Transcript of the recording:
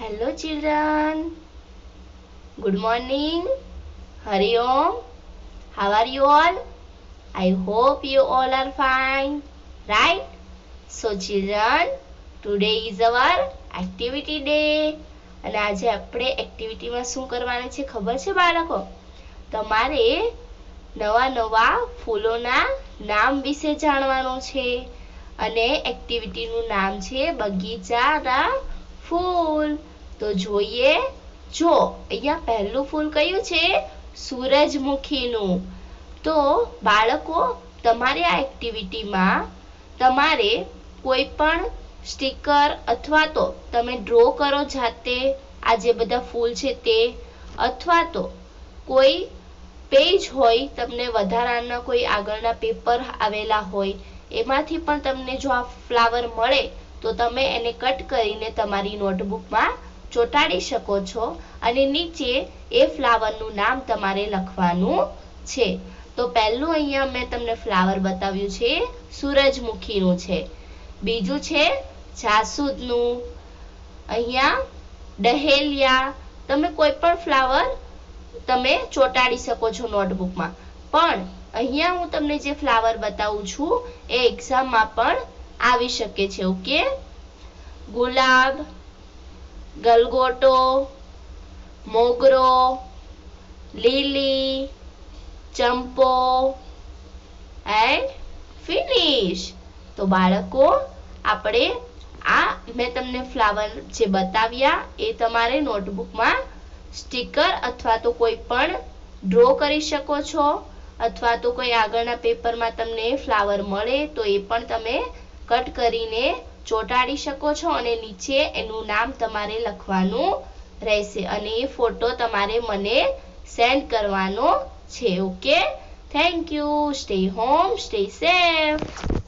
Children. Good morning. Hari Om. How are you all? I hope you all are fine. Right? So children, today is our activity day. અને આજે આપણે એક્ટિવિટીમાં શું કરવાનું છે ખબર છે બાળકો તમારે નવા નવા ફૂલોના નામ વિશે જાણવાનું છે અને એક્ટિવિટીનું નામ છે બગીચાના ફૂલ. તો જોઈએ. જો, અહીંયા પહેલું ફૂલ કયું છે? સૂરજમુખીનું. તો બાળકો, તમારે આ એક્ટિવિટીમાં તમારે કોઈ પણ સ્ટીકર અથવા તો તમે ડ્રો કરો જાતે આ જે બધા ફૂલ છે તે, અથવા તો કોઈ પેજ હોય, તમને વધારાના કોઈ આગળના પેપર આવેલા હોય, એમાંથી પણ તમને જો આ ફ્લાવર મળે તો તમે એને કટ કરીને તમારી નોટબુકમાં ચોંટાડી શકો છો અને નીચે એ ફ્લાવરનું નામ તમારે લખવાનું છે. તો પહેલું અહીંયા મેં તમને ફ્લાવર બતાવ્યું છે, સૂરજમુખીનું છે. બીજું છે, જાસૂદનું. અહીંયા ડહેલિયા. તમે કોઈ પણ ફ્લાવર તમે ચોંટાડી શકો છો નોટબુકમાં પણ અહીંયા હું તમને જે ફ્લાવર બતાવું છું, એ એક્ઝામમાં પણ આવી શકે છે, ઓકે? ગુલાબ, ગલગોટો, મોગરો, લીલી, ચંપો એન્ડ ફિનિશ તો બાળકો, આપણે આ મેં તમને ફ્લાવર જે બતાવ્યા એ તમારે નોટબુકમાં સ્ટીકર અથવા તો કોઈ પણ ડ્રો કરી શકો છો, અથવા તો કોઈ આગળના પેપરમાં તમને ફ્લાવર મળે તો એ પણ તમે કટ કરીને ચોંટાડી શકો છો અને નીચે એનું નામ તમારે લખવાનું રહેશે. અને એ ફોટો તમારે મને સેન્ડ કરવાનો છે, okay? Thank you. Stay home, stay safe.